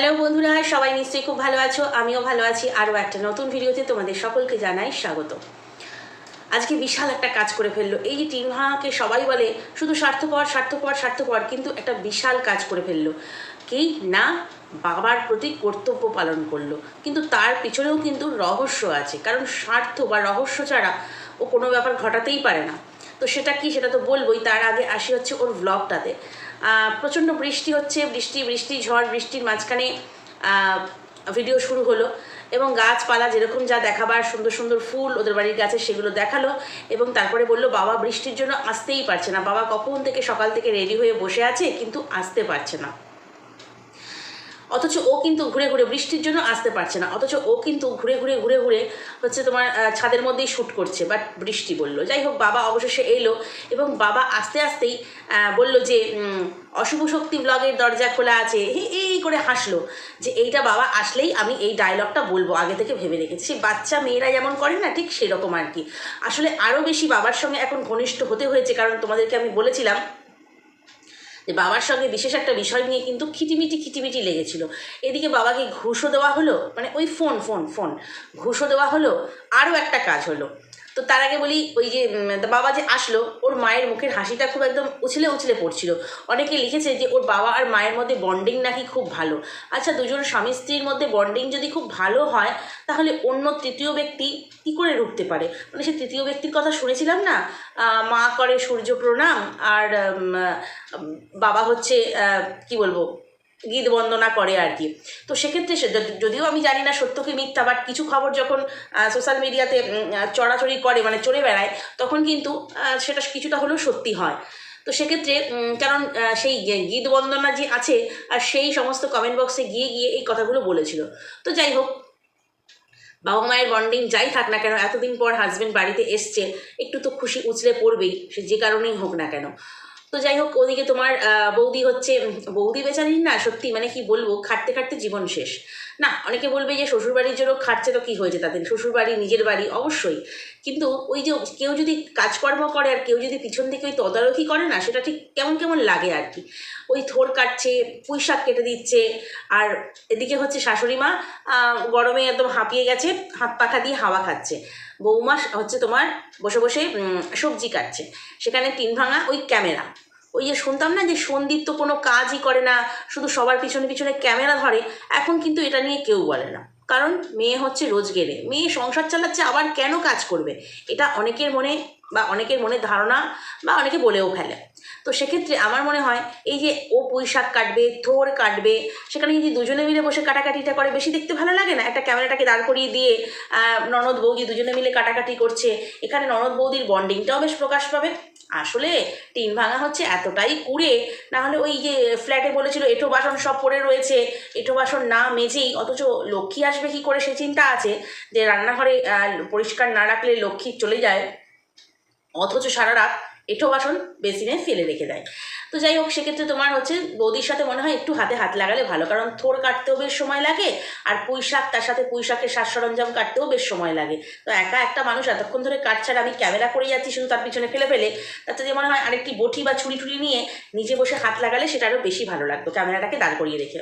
Hello বন্ধুরা, সবাই নিশ্চয়ই খুব ভালো আছো? আমিও ভালো আছি। আরও একটা নতুন ভিডিওতে তোমাদের সকলকে জানাই স্বাগত। আজকে বিশাল একটা কাজ করে ফেলল। এই যে ভাঙাকে সবাই বলে, শুধু স্বার্থপর স্বার্থপর স্বার্থপর, কিন্তু একটা বিশাল কাজ করে ফেলল। কি না, বাবার প্রতি কর্তব্য পালন করল। কিন্তু তার পিছনেও কিন্তু রহস্য আছে। কারণ স্বার্থ বা রহস্য ছাড়া ও কোনো ব্যাপার ঘটাতেই পারে না। তো সেটা কি সেটা তো বলবোই। তার আগে আসি হচ্ছে ওর ব্লগটাতে প্রচণ্ড বৃষ্টি হচ্ছে, বৃষ্টি বৃষ্টি, ঝড়, বৃষ্টির মাঝখানে ভিডিও শুরু হলো। এবং গাছপালা যেরকম যা দেখাবার, সুন্দর সুন্দর ফুল ওদের বাড়ির গাছে সেগুলো দেখাল এবং তারপরে বলল, বাবা বৃষ্টির জন্য আসতেই পারছে না। বাবা কখন থেকে সকাল থেকে রেডি হয়ে বসে আছে, কিন্তু আসতে পারছে না। অথচ ও কিন্তু ঘুরে ঘুরে বৃষ্টির জন্য আসতে পারছে না। অথচ ও কিন্তু ঘুরে ঘুরে ঘুরে ঘুরে হচ্ছে তোমার ছাদের মধ্যেই শ্যুট করছে বাট বৃষ্টি বলল। যাই হোক, বাবা অবশেষে এলো এবং বাবা আস্তে আস্তেই বলল যে অশুভ শক্তি ব্লগের দরজা খোলা আছে। হে এই করে হাসলো যে, এইটা বাবা, আসলেই আমি এই ডায়লগটা বলব, আগে থেকে ভেবে রেখেছি। বাচ্চা মেয়েরা যেমন করে না, ঠিক সেরকম আর কি। আসলে আরও বেশি বাবার সঙ্গে এখন ঘনিষ্ঠ হতে হয়েছে, কারণ তোমাদেরকে আমি বলেছিলাম যে বাবার সঙ্গে বিশেষ একটা বিষয় নিয়ে কিন্তু খিটিমিটি খিটিমিটি লেগেছিল। এদিকে বাবাকে ঘুষও দেওয়া হলো মানে ওই ফোন ফোন ফোন, ঘুষও দেওয়া হলো, আরও একটা কাজ হলো। তো তার আগে বলি, ওই যে বাবা যে আসলো, ওর মায়ের মুখের হাসিটা খুব একদম উছলে উছলে পড়ছিল। অনেকে লিখেছে যে ওর বাবা আর মায়ের মধ্যে বন্ডিং নাকি খুব ভালো। আচ্ছা দুজন স্বামী স্ত্রীর মধ্যে বন্ডিং যদি খুব ভালো হয়, তাহলে অন্য তৃতীয় ব্যক্তি কী করে রুখতে পারে? মানে সে তৃতীয় ব্যক্তির কথা শুনেছিলাম না? মা করে সূর্য প্রণাম আর বাবা হচ্ছে কি বলব, গীত বন্দনা করে আর কি। তো সেক্ষেত্রে যদিও আমি জানি না সত্য কি মিথ্যা বাট কিছু খবর যখন সোশ্যাল মিডিয়াতে চড়াচড়ি করে মানে চড়ে বেড়ায়, তখন কিন্তু সেটা কিছুটা হলেও সত্যি হয়। তো সেক্ষেত্রে কারণ সেই গীত বন্দনা যে আছে, আর সেই সমস্ত কমেন্ট বক্সে গিয়ে গিয়ে এই কথাগুলো বলেছিল। তো যাই হোক বাবা মায়ের বন্ডিং যাই থাক না কেন, এতদিন পর হাজবেন্ড বাড়িতে এসছে, একটু তো খুশি উচলে পড়বেই, সে যে কারণেই হোক না কেন। তো যাই হোক, ওদিকে তোমার বৌদি হচ্ছে বৌদি বেচারি না সত্যি মানে কি বলব, খাটতে খাটতে জীবন শেষ। না, অনেকে বলবে যে শ্বশুরবাড়ির জন্য খাটছে তো কী হয়েছে তাদের? শ্বশুরবাড়ি, নিজের বাড়ি, অবশ্যই। কিন্তু ওই যে কেউ যদি কাজকর্ম করে আর কেউ যদি পিছন থেকে ওই তদারকি করে না, সেটা ঠিক কেমন কেমন লাগে আর কি। ওই থোর কাটছে পুঁই শাক কেটে দিচ্ছে, আর এদিকে হচ্ছে শাশুড়ি মা গরমে একদম হাঁপিয়ে গেছে, হাত পাখা দিয়ে হাওয়া খাচ্ছে। বৌমা হচ্ছে তোমার বসে বসে সবজি কাটছে। সেখানে টিন ভাঙা ওই ক্যামেরা। ওই যে শুনতাম না যে সন্দীপ তো কোনো কাজই করে না, শুধু সবার পিছনে পিছনে ক্যামেরা ধরে, এখন কিন্তু এটা নিয়ে কেউ বলে না। কারণ মেয়ে হচ্ছে রোজগেরে, মেয়ে সংসার চালাচ্ছে, আবার কেন কাজ করবে? এটা অনেকের মনে বা অনেকের মনে ধারণা বা অনেকে বলেও ফেলে। তো সেক্ষেত্রে আমার মনে হয়, এই যে ও পুঁই শাক কাটবে, থোর কাটবে, সেখানে যদি দুজনে মিলে বসে কাটাকাটিটা করে, বেশি দেখতে ভালো লাগে না? একটা ক্যামেরাটাকে দাঁড় করিয়ে দিয়ে ননদ বৌদি দুজনে মিলে কাটাকাটি করছে, এখানে ননদ বৌদির বন্ডিংটাও বেশ প্রকাশ পাবে। আসলে টিন ভাঙা হচ্ছে এতটাই কুড়ে, নাহলে ওই যে ফ্ল্যাটে বলেছিল এঁটো বাসন সব পড়ে রয়েছে এঁটো বাসন না মেজেই, অথচ লক্ষ্মী আসবে কি করে সে চিন্তা আছে, যে রান্নাঘরে পরিষ্কার না রাখলে লক্ষ্মী চলে যায়, অথচ সারা রাত এঁটো বাসন বেসিনে ফেলে রেখে দেয়। তো যাই হোক, সেক্ষেত্রে তোমার হচ্ছে বৌদির সাথে মনে হয় একটু হাতে হাত লাগালে ভালো। কারণ থোর কাটতেও বেশ সময় লাগে, আর পুঁই শাক তার সাথে পুঁইশাকের সাজ সরঞ্জাম কাটতেও বেশ সময় লাগে। তো একা একটা মানুষ এতক্ষণ ধরে কাটছে আমি ক্যামেরা করে যাচ্ছি শুধু তার পিছনে ফেলে ফেলে, তাতে যে মনে হয় আরেকটি বটি বা ছুরি টুরি নিয়ে নিজে বসে হাত লাগালে সেটা আরও বেশি ভালো লাগতো, ক্যামেরাটাকে দাঁড় করিয়ে রেখে।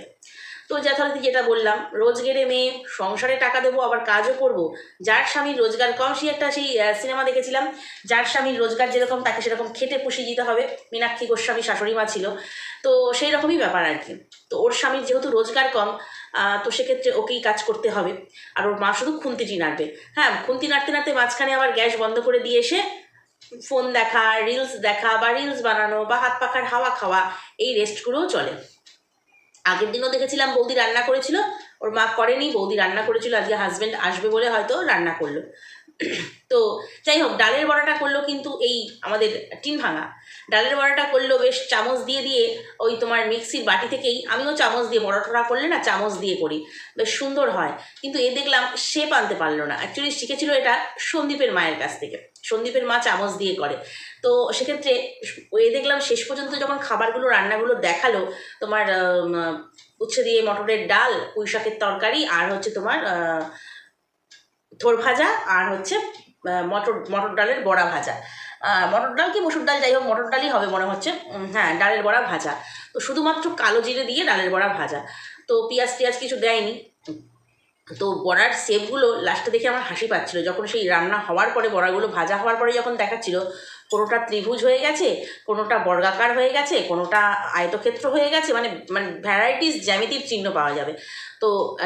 তো যথারীতি যেটা বললাম রোজগেরে মেয়ে সংসারে টাকা দেবো, আবার কাজও করব। যার স্বামীর রোজগার কম সে একটা সেই সিনেমা দেখেছিলাম। যার স্বামীর রোজগার যেরকম, তাকে সেরকম খেটে পুষিয়ে দিতে হবে। মীনাক্ষী গোস্বামী শাশুড়ি মা ছিল। তো সেই রকমই ব্যাপার আর কি। তো ওর স্বামীর যেহেতু রোজগার কম তো সেক্ষেত্রে ওকেই কাজ করতে হবে। আর ওর মা শুধু খুন্তিটি নাড়বে। হ্যাঁ খুন্তি নাড়তে নাড়তে মাঝখানে আবার গ্যাস বন্ধ করে দিয়ে এসে ফোন দেখা রিলস দেখা বা রিলস বানানো বা হাত পাখার হাওয়া খাওয়া, এই রেস্টগুলোও চলে। আগের দিনও দেখেছিলাম বৌদি রান্না করেছিল। ওর মা করেনি, বৌদি রান্না করেছিল, আজকে হাজব্যান্ড আসবে বলে হয়তো রান্না করল। তো যাই হোক ডালের বড়াটা করল কিন্তু এই আমাদের টিন ভাঙা। ডালের বড়াটা করল বেশ চামচ দিয়ে দিয়ে ওই তোমার মিক্সির বাটি থেকেই। আমিও চামচ দিয়ে বড়া টড়া করলে না চামচ দিয়ে করি। বেশ সুন্দর হয়। কিন্তু এ দেখলাম শেপ আনতে পারল না। অ্যাকচুয়ালি শিখেছিল এটা সন্দীপের মায়ের কাছ থেকে। সন্দীপের মা চামচ দিয়ে করে। তো সেক্ষেত্রে এ দেখলাম শেষ পর্যন্ত যখন খাবারগুলো, রান্নাগুলো দেখাল, তোমার উচ্ছে দিয়ে মটরের ডাল পুঁই শাকের তরকারি আর হচ্ছে তোমার থোর ভাজা আর হচ্ছে মটর মটর ডালের বড়া ভাজা। মটর ডাল কি মসুর ডাল? যাই হোক মটর ডালই হবে মনে হচ্ছে। হ্যাঁ ডালের বড়া ভাজা। তো শুধুমাত্র কালো জিরে দিয়ে ডালের বড়া ভাজা। তো পেঁয়াজ টিয়াজ কিছু দেয়নি। তো বড়ার সেপগুলো লাস্টে দেখে আমার হাসি পাচ্ছিল। যখন সেই রান্না হওয়ার পরে, বড়াগুলো ভাজা হওয়ার পরে যখন দেখাচ্ছিল, কোনোটা ত্রিভুজ হয়ে গেছে, কোনোটা বর্গাকার হয়ে গেছে, কোনোটা আয়তক্ষেত্র হয়ে গেছে মানে মানে ভ্যারাইটিস জ্যামিতির চিহ্ন পাওয়া যাবে। তো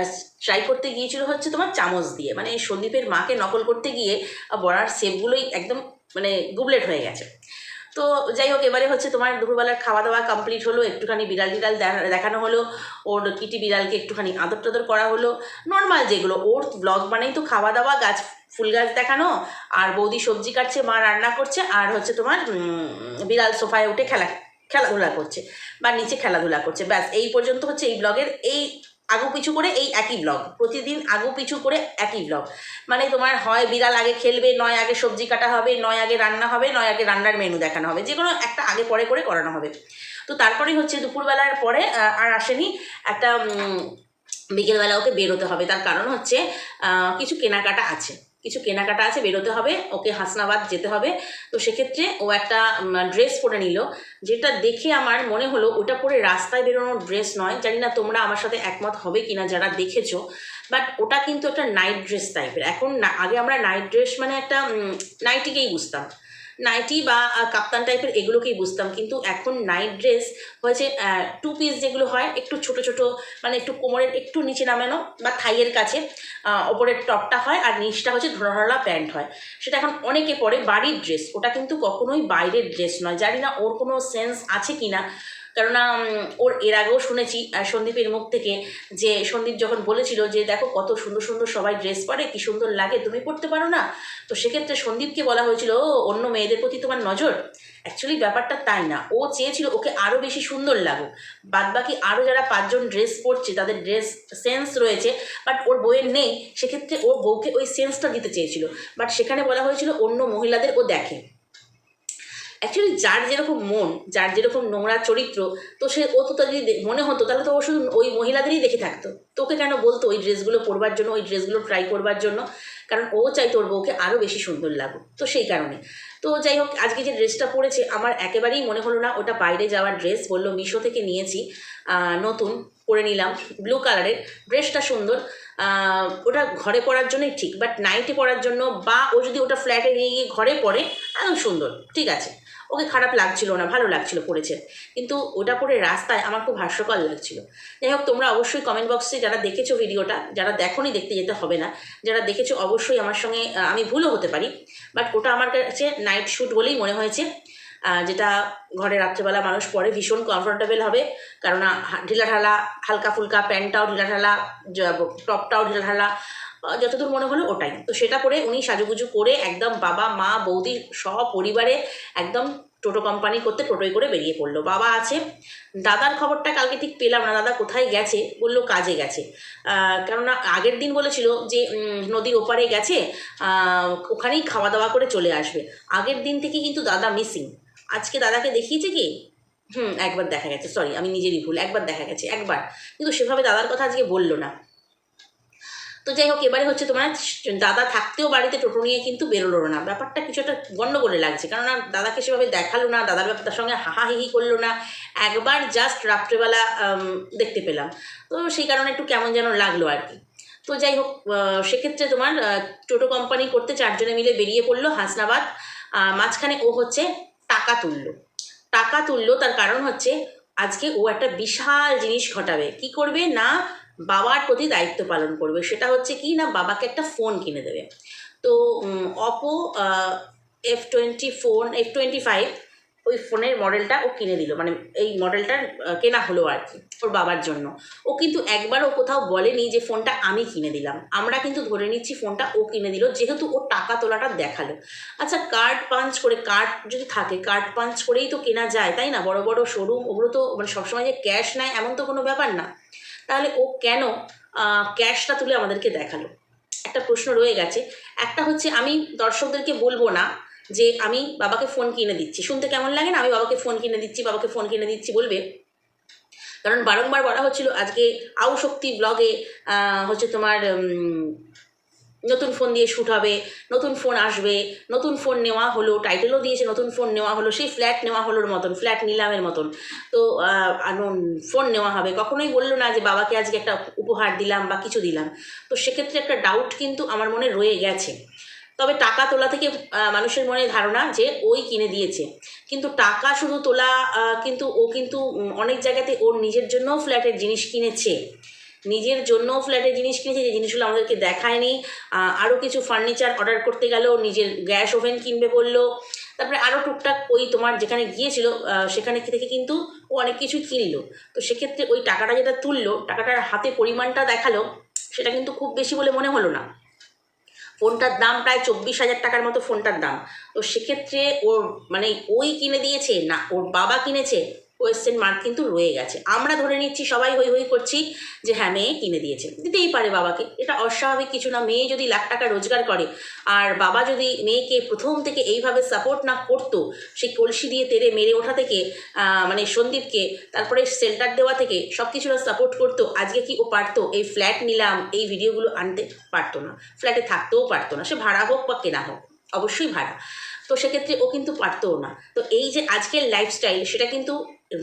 ট্রাই করতে গিয়েছিল হচ্ছে তোমার চামচ দিয়ে। মানে সন্দীপের মাকে নকল করতে গিয়ে বড়ার শেপগুলোই একদম মানে গুবলেট হয়ে গেছে। তো, যাই হোক, এবারে হচ্ছে তোমার দুপুরবেলার খাওয়া দাওয়া কমপ্লিট হলো, একটুখানি বিড়াল টিড়াল দেখা- দেখানো হলো, ওর কিটি বিড়ালকে একটুখানি আদর টাদর করা হলো। নর্মাল যেগুলো, ওর ব্লগ মানেই তো খাওয়া দাওয়া গাছ, ফুল গাছ দেখানো, আর বৌদি সবজি কাটছে, মা রান্না করছে, আর হচ্ছে তোমার বিড়াল সোফায় উঠে খেলা, খেলাধুলা করছে, বা নিচে খেলাধুলা করছে। ব্যাস, এই পর্যন্ত হচ্ছে এই ব্লগের এই আগু পিছু করে এই একই ব্লগ প্রতিদিন আগু পিছু করে একই ব্লগ মানে তোমার হয় বিড়াল আগে খেলবে, নয় আগে সবজি কাটা হবে, নয় আগে রান্না হবে, নয় আগে রান্নার মেনু দেখানো হবে। যে কোনো একটা আগে পরে করে করানো হবে। তো তারপরেই হচ্ছে দুপুরবেলার পরে আর আসেনি, একটা বিকেলবেলা ওকে বেরোতে হবে। তার কারণ হচ্ছে কিছু কেনাকাটা আছে। কিছু কেনাকাটা আছে, বেরোতে হবে, ওকে হাসনাবাদ যেতে হবে। তো সেক্ষেত্রে ও একটা ড্রেস পরে নিল, যেটা দেখে আমার মনে হলো ওটা পরে রাস্তায় বেরোনোর ড্রেস নয়। জানি না তোমরা আমার সাথে একমত হবে কি না যারা দেখেছ বাট ওটা কিন্তু একটা নাইট ড্রেস টাইপের এখন আগে আমরা নাইট ড্রেস মানে একটা নাইটিকেই বুঝতাম। নাইটি বা কাপ্তান টাইপের এগুলোকেই বুঝতাম। কিন্তু এখন নাইট ড্রেস হয়েছে টু পিস যেগুলো হয়, একটু ছোট ছোট মানে একটু কোমরের একটু নিচে নামানো বা থাইয়ের কাছে ওপরের টপটা হয় আর নিচটা হচ্ছে ধরাধরা প্যান্ট হয়। সেটা এখন অনেকে পরে বাড়ির ড্রেস ওটা কিন্তু কখনোই বাইরের ড্রেস নয়। জানি না ওর কোনো সেন্স আছে কি না কেননা ওর এর আগেও শুনেছি সন্দীপের মুখ থেকে যে সন্দীপ যখন বলেছিল যে, দেখো কত সুন্দর সুন্দর সবাই ড্রেস পরে, কি সুন্দর লাগে, তুমি পরতে পারো না? তো সেক্ষেত্রে সন্দীপকে বলা হয়েছিল, ও, অন্য মেয়েদের প্রতি তোমার নজর? অ্যাকচুয়ালি ব্যাপারটা তাই না। ও চেয়েছিল ওকে আরও বেশি সুন্দর লাগুক। বাদ বাকি আরও যারা পাঁচজন ড্রেস পরছে, তাদের ড্রেস সেন্স রয়েছে বাট ওর বইয়ের নেই, সেক্ষেত্রে ওর বউকে ওই সেন্সটা দিতে চেয়েছিল। বাট সেখানে বলা হয়েছিল, অন্য মহিলাদের ও দেখে। অ্যাকচুয়ালি যার যেরকম মন, যার যেরকম নোংরা চরিত্র, তো সে, ও তো যদি মনে হতো, তাহলে তো ও শুধু ওই মহিলাদেরই দেখে থাকতো। তোকে কেন বলতো ওই ড্রেসগুলো পরবার জন্য, ওই ড্রেসগুলো ট্রাই করবার জন্য? কারণ ও চাই তোর বউকে আরও বেশি সুন্দর লাগুক, তো সেই কারণে। তো যাই হোক, আজকে যে ড্রেসটা পরেছে, আমার একেবারেই মনে হলো না, ওটা বাইরে যাওয়ার ড্রেস বলল, মিশো থেকে নিয়েছি নতুন, পরে নিলাম ব্লু কালারের ড্রেসটা সুন্দর ওটা ঘরে পরার জন্যই ঠিক বাট নাইটে পরার জন্য, বা ও যদি ওটা ফ্ল্যাটে নিয়ে গিয়ে ঘরে পরে একদম সুন্দর, ঠিক আছে। ওকে খারাপ লাগছিল না, ভালো লাগছিল পড়েছে। কিন্তু ওটা পরে রাস্তায় আমার খুব হাস্যকর লাগছিল। যাই হোক, তোমরা অবশ্যই কমেন্ট বক্সে যারা দেখেছ ভিডিওটা, যারা দেখোনি দেখতে যেতে হবে না। যারা দেখেছ অবশ্যই আমার সঙ্গে আমি ভুলও হতে পারি। বাট ওটা আমার কাছে নাইট শ্যুট বলেই মনে হয়েছে। যেটা ঘরে রাত্রেবেলা মানুষ পরে ভীষণ কমফোর্টেবল হবে। হা- ঢিলাঢালা হালকা ফুলকা প্যান্টটাও ঢিলাঢালা টপটাও ঢিলাঢালা যতদূর মনে হলো ওটাই। তো সেটা করে উনি সাজুগুজু করে একদম বাবা, মা, বৌদি সহ পরিবারে একদম টোটো কোম্পানি করতে টোটোয় করে বেরিয়ে পড়ল। বাবা আছে। দাদার খবরটা কালকে ঠিক পেলাম না। দাদা কোথায় গেছে? বলল কাজে গেছে। কেননা আগের দিন বলেছিল যে নদীর ওপারে গেছে ওখানেই খাওয়া দাওয়া করে চলে আসবে। আগের দিন থেকে কিন্তু দাদা মিসিং আজকে দাদাকে দেখিয়েছে কি? হুম, একবার দেখা গেছে। সরি আমি নিজেরই ভুল। একবার দেখা গেছে, একবার। কিন্তু সেভাবে দাদার কথা আজকে বলল না। তো যাই হোক, এবারে হচ্ছে তোমার দাদা থাকতেও বাড়িতে টোটো নিয়ে কিন্তু বেরোলো না। ব্যাপারটা কিছু একটা গণ্ডগোলে লাগছে। কেননা দাদাকে সেভাবে দেখাল না, দাদার ব্যাপারটার সঙ্গে হাহাহিহি করল না। একবার জাস্ট রাত্রেবেলা দেখতে পেলাম। তো সেই কারণে একটু কেমন যেন লাগল আর কি। তো যাই হোক সেক্ষেত্রে তোমার টোটো কোম্পানি করতে চারজনে মিলে বেরিয়ে পড়ল হাসনাবাদ। মাঝখানে ও হচ্ছে টাকা তুললো। টাকা তুললো, তার কারণ হচ্ছে আজকে ও একটা বিশাল জিনিস ঘটাবে। কি করবে না বাবার প্রতি দায়িত্ব পালন করবে। সেটা হচ্ছে কি না, বাবাকে একটা ফোন কিনে দেবে। তো Oppo F twenty phone F twenty five ওই ফোনের মডেলটা ও কিনে দিল। মানে এই মডেলটা কেনা হলো আর কি, ওর বাবার জন্য। ও কিন্তু একবারও কোথাও বলেনি যে ফোনটা আমি কিনে দিলাম। আমরা কিন্তু ধরে নিচ্ছি ফোনটা ও কিনে দিল, যেহেতু ও টাকা তোলাটা দেখাল। আচ্ছা কার্ড পাঞ্চ করে কার্ড যদি থাকে কার্ড পাঞ্চ করেই তো কেনা যায়, তাই না? বড় বড় শোরুম ওগুলো তো মানে সবসময় যে ক্যাশ নেয়, এমন তো কোনো ব্যাপার না। তাহলে ও কেন ক্যাশটা তুলে আমাদেরকে দেখাল? একটা প্রশ্ন রয়ে গেছে। একটা হচ্ছে, আমি দর্শকদেরকে বলব না যে আমি বাবাকে ফোন কিনে দিচ্ছি। শুনতে কেমন লাগে না? আমি বাবাকে ফোন কিনে দিচ্ছি, বাবাকে ফোন কিনে দিচ্ছি বলবে। কারণ বারংবার বলা হচ্ছিল, আজকে আউশক্তি ব্লগে হচ্ছে তোমার নতুন ফোন দিয়ে শ্যুট হবে, নতুন ফোন আসবে, নতুন ফোন নেওয়া হলো টাইটেলও দিয়েছে, নতুন ফোন নেওয়া হলো, সেই ফ্ল্যাট নেওয়া হলোর মতন ফ্ল্যাট নিলামের মতন। তো ফোন নেওয়া হবে। কখনোই বলল না যে, বাবাকে আজকে একটা উপহার দিলাম বা কিছু দিলাম। তো সেক্ষেত্রে একটা ডাউট কিন্তু আমার মনে রয়ে গেছে। তবে টাকা তোলা থেকে মানুষের মনে ধারণা যে, ওই কিনে দিয়েছে। কিন্তু টাকা শুধু তোলা কিন্তু ও কিন্তু অনেক জায়গাতে ওর নিজের জন্যও ফ্ল্যাটের জিনিস কিনেছে। নিজের জন্যও ফ্ল্যাটের জিনিস কিনেছে, যে জিনিসগুলো আমাদেরকে দেখায়নি। আরও কিছু ফার্নিচার অর্ডার করতে গেল, নিজের গ্যাস ওভেন কিনবে বলল। তারপরে আরও টুকটাক ওই তোমার যেখানে গিয়েছিল সেখানে থেকে কিন্তু ও অনেক কিছু কিনলো। তো সেক্ষেত্রে ওই টাকাটা যেটা তুললো, টাকাটার হাতে পরিমাণটা দেখাল, সেটা কিন্তু খুব বেশি বলে মনে হলো না। ফোনটার দাম প্রায় চব্বিশ হাজার টাকার মতো ফোনটার দাম। তো সেক্ষেত্রে ওর মানে ওই কিনে দিয়েছে না, ওর বাবা কিনেছে কোয়েশ্চেন মার্ক কিন্তু রয়ে গেছে। আমরা ধরে নিচ্ছি, সবাই হই হই করছি যে হ্যাঁ মেয়ে কিনে দিয়েছে। দিতেই পারে বাবাকে। এটা অস্বাভাবিক কিছু না। মেয়ে যদি লাখ টাকা রোজগার করে আর বাবা যদি মেয়েকে প্রথম থেকে এইভাবে সাপোর্ট না করতো, সেই কলসি দিয়ে তেরে মেরে ওঠা থেকে মানে সন্দীপকে, তারপরে শেল্টার দেওয়া থেকে সব কিছুটা সাপোর্ট করতো, আজকে কি ও পারতো এই ফ্ল্যাট নিলাম, এই ভিডিওগুলো আনতে পারতো না। ফ্ল্যাটে থাকতেও পারতো না। সে ভাড়া হোক বা কেনা হোক, অবশ্যই ভাড়া। তো সেক্ষেত্রে ও কিন্তু পারতোও না। তো এই যে আজকের লাইফস্টাইল সেটা কিন্তু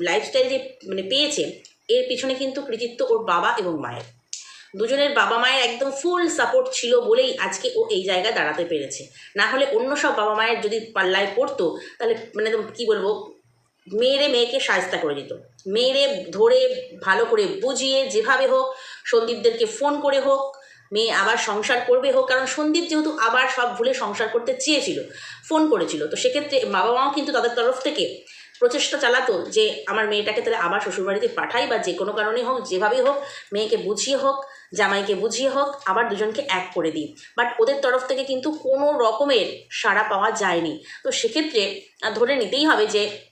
লাইফস্টাইল যে মানে পেয়েছে, এর পিছনে কিন্তু কৃতিত্ব ওর বাবা এবং মায়ের। দুজনের বাবা মায়ের একদম ফুল সাপোর্ট ছিল বলেই আজকে ও এই জায়গায় দাঁড়াতে পেরেছে। না হলে অন্য সব বাবা মায়ের যদি পাল্লায় পড়তো, তাহলে মানে কী বলব, মেয়েরে মেয়েকে সাজতা করে দিত। মেয়েরে ধরে ভালো করে বুঝিয়ে যেভাবে হোক, সন্দীপদেরকে ফোন করে হোক, মেয়ে আবার সংসার করবে হোক, কারণ সন্দীপ যেহেতু আবার সব ভুলে সংসার করতে চেয়েছিল ফোন করেছিল। তো সেক্ষেত্রে বাবা মাও কিন্তু তাদের তরফ থেকে প্রচেষ্টা চালাতো যে আমার মেয়েটাকে তাহলে আবার শ্বশুরবাড়িতে পাঠাই বা যে কোনো কারণে হোক, যেভাবেই হোক, মেয়েকে বুঝিয়ে হোক, জামাইকে বুঝিয়ে হোক, আবার দুজনকে এক করে দিই। বাট ওদের তরফ থেকে কিন্তু কোনো রকমের সাড়া পাওয়া যায়নি। তো সেক্ষেত্রে ধরে নিতেই হবে যে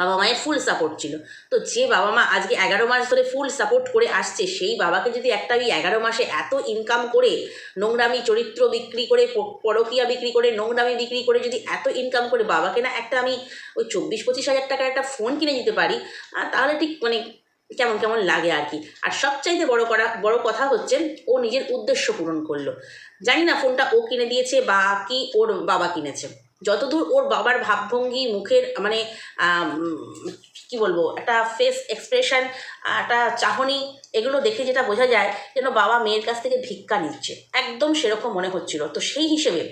বাবা মায়ের ফুল সাপোর্ট ছিল। তো যে বাবা মা আজকে এগারো মাস ধরে ফুল সাপোর্ট করে আসছে, সেই বাবাকে যদি একটা ওই এগারো মাসে এত ইনকাম করে, নোংরামি, চরিত্র বিক্রি করে পরকীয়া বিক্রি করে, নোংরামি বিক্রি করে যদি এত ইনকাম করে বাবাকে না একটা আমি ওই চব্বিশ, পঁচিশ হাজার টাকার একটা ফোন কিনে দিতে পারি তাহলে ঠিক মানে কেমন কেমন লাগে আর কি। আর সবচাইতে বড় করা, বড় কথা হচ্ছে, ও নিজের উদ্দেশ্য পূরণ করল। জানি না ফোনটা ও কিনে দিয়েছে বা কি ওর বাবা কিনেছে। যতদূর ওর বাবার ভাবভঙ্গি মুখের মানে কি বলব, একটা ফেস এক্সপ্রেশন একটা চাহনি, এগুলো দেখে যেটা বোঝা যায় যেন বাবা মেয়ের কাছ থেকে ভিক্ষা নিচ্ছে। একদম সেরকম মনে হচ্ছিল। তো সেই হিসেবে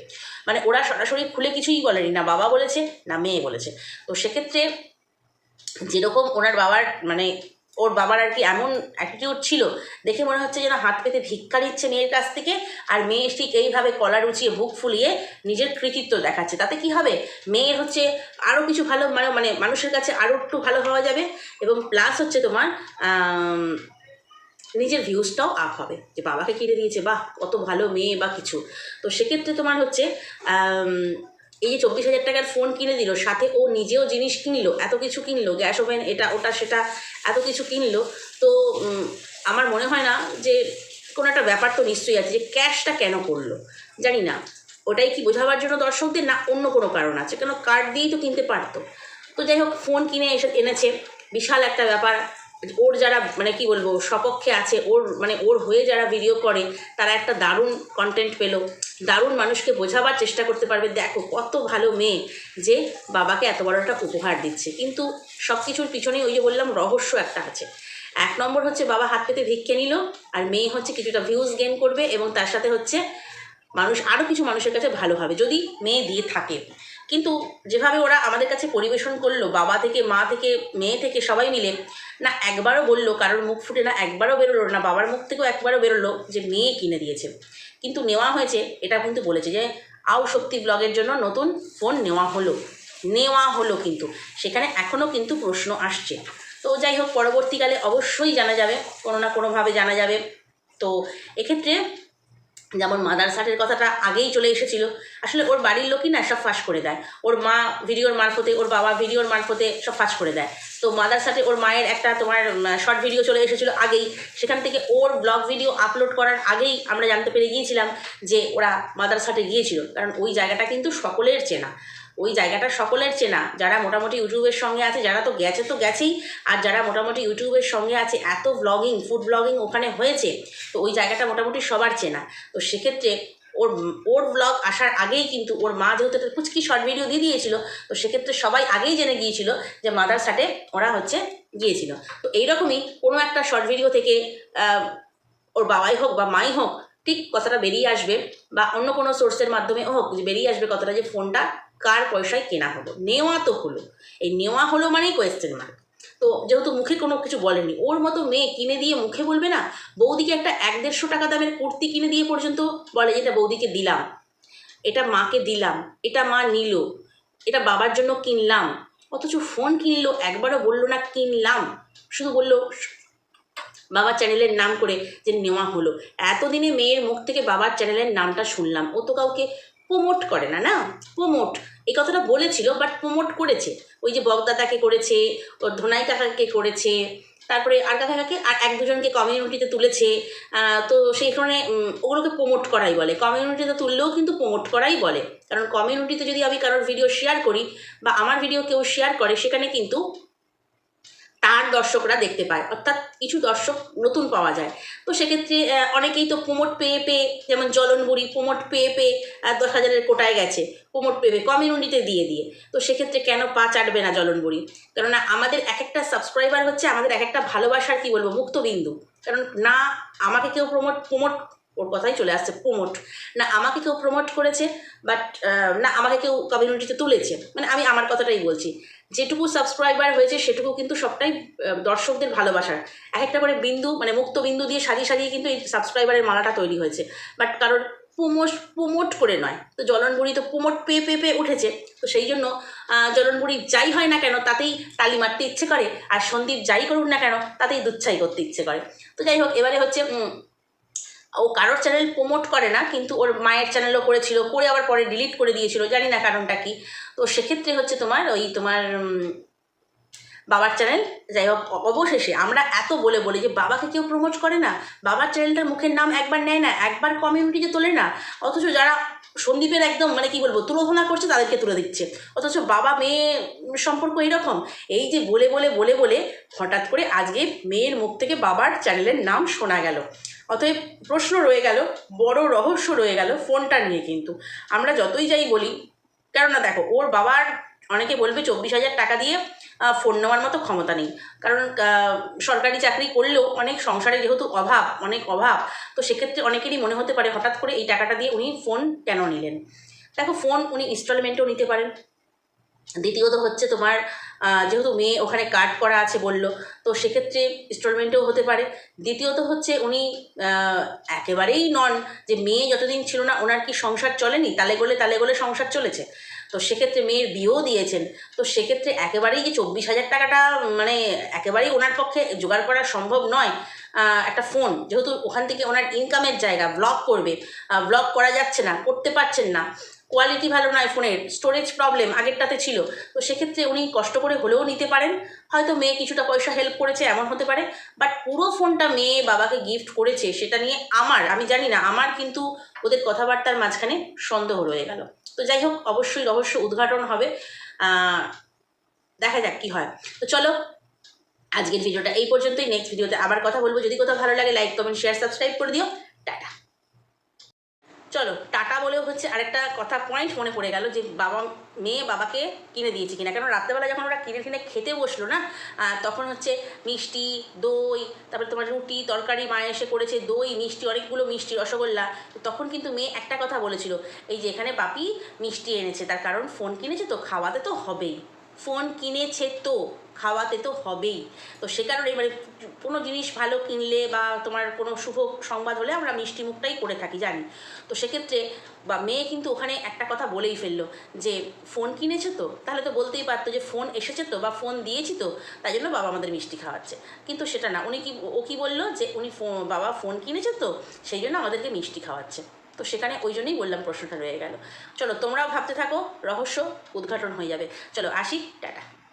মানে ওরা সরাসরি খুলে কিছুই বলেনি। না বাবা বলেছে, না মেয়ে বলেছে। তো সেক্ষেত্রে যেরকম ওনার বাবার মানে ওর বাবার আর কি এমন অ্যাটিটিউড ছিল, দেখে মনে হচ্ছে যেন হাত পেতে ভিক্ষা নিচ্ছে মেয়ের কাছ থেকে, আর মেয়ে ঠিক এইভাবে কলার উঁচিয়ে বুক ফুলিয়ে নিজের কৃতিত্ব দেখাচ্ছে। তাতে কি হবে? মেয়ের হচ্ছে আরও কিছু ভালো মানে মানে মানুষের কাছে আরও একটু ভালো হওয়া যাবে এবং প্লাস হচ্ছে তোমার নিজের ভিউজটাও আপ হবে। যে বাবাকে কিনে দিয়েছে, বাহ, কত ভালো মেয়ে বা কিছু। তো সেক্ষেত্রে তোমার হচ্ছে এই যে চব্বিশ হাজার টাকার ফোন কিনে দিল, সাথে ও নিজেও জিনিস কিনলো, এত কিছু কিনলো গ্যাস ওভেন এটা, ওটা, সেটা, এত কিছু কিনলো। তো আমার মনে হয় না যে কোনো একটা ব্যাপার তো নিশ্চয়ই আছে যে ক্যাশটা কেন করল? জানি না। ওটাই কি বোঝাবার জন্য দর্শকদের না অন্য কোনো কারণ আছে? কেন কার্ড দিয়েই তো কিনতে পারতো? তো যাই হোক ফোন কিনে এসে এনেছে। বিশাল একটা ব্যাপার। ওর যারা মানে কি বলব, সপক্ষে আছে, ওর মানে ওর হয়ে যারা ভিডিও করে, তারা একটা দারুণ কন্টেন্ট পেল। দারুণ মানুষকে বোঝাবার চেষ্টা করতে পারবে। দেখো, কত ভালো মেয়ে যে বাবাকে এত বড় একটা উপহার দিচ্ছে। কিন্তু সব কিছুর পিছনে ওই যে বললাম, রহস্য একটা আছে। এক নম্বর হচ্ছে বাবা হাত পেতে ভিক্ষে নিল, আর মেয়ে হচ্ছে কিছুটা ভিউজ গেন করবে এবং তার সাথে হচ্ছে মানুষ আরও কিছু মানুষের কাছে ভালো হবে। যদি মেয়ে দিয়ে থাকে। কিন্তু যেভাবে ওরা আমাদের কাছে পরিবেশন করল, বাবা থেকে, মা থেকে, মেয়ে থেকে, সবাই মিলে, না একবারও বলল, কারোর মুখ ফুটে না, একবারও বেরোলো না, বাবার মুখ থেকেও একবারও বেরোলো যে মেয়ে কিনে দিয়েছে। কিন্তু নেওয়া হয়েছে, এটা কিন্তু বলেছে যে, আও শক্তি ব্লগের জন্য নতুন ফোন নেওয়া হলো। নেওয়া হলো কিন্তু। সেখানে এখনও কিন্তু প্রশ্ন আসছে। তো যাই হোক, পরবর্তীকালে অবশ্যই জানা যাবে, কোনো না কোনোভাবে জানা যাবে। তো এক্ষেত্রে যেমন মাদার সাটের কথাটা আগেই চলে এসেছিল। আসলে ওর বাড়ির লোকই না সব ফাঁস করে দেয়। ওর মা ভিডিওর মারফতে, ওর বাবা ভিডিওর মারফতে সব ফাঁস করে দেয়। তো মাদার সাথে ওর মায়ের একটা তোমার শর্ট ভিডিও চলে এসেছিল আগেই। সেখান থেকে ওর ব্লগ ভিডিও আপলোড করার আগেই আমরা জানতে পেরে গিয়েছিলাম যে ওরা মাদার সাথে গিয়েছিল। কারণ ওই জায়গাটা কিন্তু সকলের চেনা। ওই জায়গাটা সকলের চেনা। যারা মোটামুটি ইউটিউবের সঙ্গে আছে, যারা তো গেছে তো গেছেই। আর যারা মোটামুটি ইউটিউবের সঙ্গে আছে, এত ব্লগিং ফুড ব্লগিং ওখানে হয়েছে, তো ওই জায়গাটা মোটামুটি সবার চেনা। তো সেক্ষেত্রে ওর ওর ব্লগ আসার আগেই কিন্তু ওর মা যেহেতু একটা কুচকি শর্ট ভিডিও দিয়ে দিয়েছিল, তো সেক্ষেত্রে সবাই আগেই জেনে গিয়েছিল যে মাদার সাটে ওরা হচ্ছে গিয়েছিল। তো এইরকমই কোনো একটা শর্ট ভিডিও থেকে ওর বাবাই হোক বা মাই হোক, ঠিক কথাটা বেরিয়ে আসবে বা অন্য কোনো সোর্সের মাধ্যমে হোক বেরিয়ে আসবে কথাটা যে ফোনটা কার পয়সায় কেনা হলো? নেওয়া তো হলো। এই নেওয়া হলো মানেই কোয়েশ্চেন মার্ক তো যেহেতু মুখে কোনো কিছু বলেনি, ওর মতো মেয়ে কিনে দিয়ে মুখে বলবে না? বৌদিকে একটা এক দেড়শো টাকা দামের কুর্তি কিনে দিয়ে পর্যন্ত বলে যে এটা বৌদিকে দিলাম। এটা মাকে দিলাম, এটা মা নিল, এটা বাবার জন্য কিনলাম। অথচ ফোন কিনলো, একবারও বলল না কিনলাম। শুধু বলল বাবার চ্যানেলের নাম করে যে নেওয়া হলো। এতদিনে মেয়ের মুখ থেকে বাবার চ্যানেলের নামটা শুনলাম। ও তো কাউকে প্রমোট করে না না? প্রমোট এই কথাটা বলেছিল বাট প্রমোট করেছে। ওই যে বগদাদাকে করেছে, ওর ধোনাই কাকাকে করেছে, তারপরে আর কাকাকে, আর এক দুজনকে কমিউনিটিতে তুলেছে। তো সেই কারণে ওগুলোকে প্রমোট করাই বলে। কমিউনিটিতে তুললেও কিন্তু প্রমোট করাই বলে। কারণ কমিউনিটিতে যদি আমি কারোর ভিডিও শেয়ার করি, বা আমার ভিডিও কেউ শেয়ার করে, সেখানে কিন্তু তার দর্শকরা দেখতে পায়। অর্থাৎ কিছু দর্শক নতুন পাওয়া যায়। তো সেক্ষেত্রে অনেকেই তো প্রমোট পেয়ে পেয়ে, যেমন জলনবুড়ি প্রমোট পেয়ে পেয়ে দশ হাজারের কোটায় গেছে। প্রমোট পেয়ে কমিউনিটিতে দিয়ে দিয়ে। তো সেক্ষেত্রে কেন পা চাটবে না জলনবুড়ি? কেননা আমাদের এক একটা সাবস্ক্রাইবার হচ্ছে আমাদের এক একটা ভালোবাসার, কী বলব, মুক্তবিন্দু। কারণ না, আমাকে কেউ প্রমোট প্রমোট ওর কথাই চলে আসছে, প্রমোট। না, আমাকে কেউ প্রমোট করেছে বাট না, আমাকে কেউ কমিউনিটিতে তুলেছে। মানে আমি আমার কথাটাই বলছি। যেটুকু সাবস্ক্রাইবার হয়েছে, সেটুকু কিন্তু সবটাই দর্শকদের ভালোবাসার। এক একটা করে বিন্দু মানে মুক্ত বিন্দু দিয়ে সাজিয়ে সাজিয়ে কিন্তু এই সাবস্ক্রাইবারের মালাটা তৈরি হয়েছে। বাট কারোর প্রমোট প্রমোট করে নয়। তো জলনবুড়ি তো প্রমোট পেয়ে পেয়ে পেয়ে উঠেছে। তো সেই জন্য জলনবুড়ি যাই হয় না কেন, তাতেই তালি মারতে ইচ্ছে করে। আর সন্দীপ যাই করুক না কেন, তাতেই দুচ্ছাই করতে ইচ্ছে করে। তো যাই হোক, এবারে হচ্ছে ও কারোর চ্যানেল প্রমোট করে না, কিন্তু ওর মায়ের চ্যানেলও করেছিল, করে আবার পরে ডিলিট করে দিয়েছিল, জানি না কারণটা কি। তো সেক্ষেত্রে হচ্ছে তোমার ওই তোমার বাবার চ্যানেল যাই হোক অবশেষে আমরা এত বলে বলি যে বাবাকে কেউ প্রমোট করে না, বাবার চ্যানেলটার মুখের নাম একবার নেয় না, একবার কমিউনিটিতে তোলে না, অথচ যারা সন্দীপের একদম মানে কি বলব, তুলোধনা করছে তাদেরকে তুলে দিচ্ছে। অথচ বাবা, মেয়ে সম্পর্ক এইরকম। এই যে বলে বলে বলে বলে হঠাৎ করে আজকে মেয়ের মুখ থেকে বাবার চ্যানেলের নাম শোনা গেল। অতএব প্রশ্ন রয়ে গেল, বড় রহস্য রয়ে গেল ফোনটা নিয়ে কিন্তু। আমরা যতই যাই বলি, কেননা দেখো, ওর বাবার অনেকে বলবে চব্বিশ হাজার টাকা দিয়ে ফোন নেওয়ার মতো ক্ষমতা নেই। কারণ সরকারি চাকরি করলেও অনেক সংসারে যেহেতু অভাব, অনেক অভাব, তো সেক্ষেত্রে অনেকেরই মনে হতে পারে হঠাৎ করে এই টাকাটা দিয়ে উনি ফোন কেন নিলেন? দেখো, ফোন উনি ইনস্টলমেন্টেও নিতে পারেন। দ্বিতীয়ত হচ্ছে তোমার যেহেতু মেয়ে ওখানে কার্ড করা আছে বলল, তো সেক্ষেত্রে ইনস্টলমেন্টেও হতে পারে। দ্বিতীয়ত হচ্ছে উনি একেবারেই নন যে মেয়ে যতদিন ছিল না ওনার কি সংসার চলেনি? তালে গোলে তালে গোলে সংসার চলেছে। তো সেক্ষেত্রে মেয়ের বিয়েও দিয়েছেন। তো সেক্ষেত্রে একেবারেই যে চব্বিশ হাজার টাকাটা মানে একেবারেই ওনার পক্ষে জোগাড় করা সম্ভব নয় একটা ফোন যেহেতু ওখান থেকে ওনার ইনকামের জায়গা ব্লগ করবে। ব্লগ করা যাচ্ছে না, করতে পারছেন না। কোয়ালিটি ভালো নয় ফোনের স্টোরেজ প্রবলেম আগেরটাতে ছিল। তো সেক্ষেত্রে উনি কষ্ট করে হলেও নিতে পারেন। হয়তো মেয়ে কিছুটা পয়সা হেল্প করেছে, এমন হতে পারে। বাট পুরো ফোনটা মেয়ে বাবাকে গিফট করেছে, সেটা নিয়ে আমার, আমি জানি না, আমার কিন্তু ওদের কথাবার্তার মাঝখানে সন্দেহ রয়ে গেল। তো যাই হোক, অবশ্যই রহস্য উদ্ঘাটন হবে। দেখা যাক কি হয়। তো চলো, আজকের ভিডিওটা এই পর্যন্তই। নেক্সট ভিডিওতে আবার কথা বলব। যদি কোথাও ভালো লাগে লাইক কমেন্ট শেয়ার সাবস্ক্রাইব করে দিও। টাটা। চলো, টাটা বলেও হচ্ছে আরেকটা কথা পয়েন্ট মনে পড়ে গেল যে বাবা, মেয়ে বাবাকে কিনে দিয়েছে কিনা। কারণ রাত্রেবেলা যখন ওরা কিনে কিনে খেতে বসল না তখন হচ্ছে মিষ্টি, দই, তারপরে তোমার রুটি, তরকারি, মা এসে করেছে দই, মিষ্টি, অনেকগুলো মিষ্টি, রসগোল্লা। তখন কিন্তু মেয়ে একটা কথা বলেছিল, এই যে এখানে বাপি মিষ্টি এনেছে, তার কারণ ফোন কিনেছে, তো খাওয়াতে তো হবেই। ফোন কিনেছে তো, খাওয়াতে তো হবেই। তো সে কারণে মানে কোনো জিনিস ভালো কিনলে বা তোমার কোনো শুভ সংবাদ হলে আমরা মিষ্টি মুখটাই করে থাকি, জানি। তো সেক্ষেত্রে বা মেয়ে কিন্তু ওখানে একটা কথা বলেই ফেলল যে, ফোন কিনেছে তো? তাহলে তো বলতেই পারতো যে, ফোন এসেছে তো বা ফোন দিয়েছি তো, তাই জন্য বাবা আমাদের মিষ্টি খাওয়াচ্ছে। কিন্তু সেটা না, উনি কি, ও কি বলল যে, উনি বাবা ফোন কিনেছে তো, সেই জন্য আমাদেরকে মিষ্টি খাওয়াচ্ছে। তো সেখানে ওই জন্যই বললাম প্রশ্নটা রয়ে গেল। চলো তোমরাও ভাবতে থাকো, রহস্য উদ্ঘাটন হয়ে যাবে। চলো আসি, টাটা।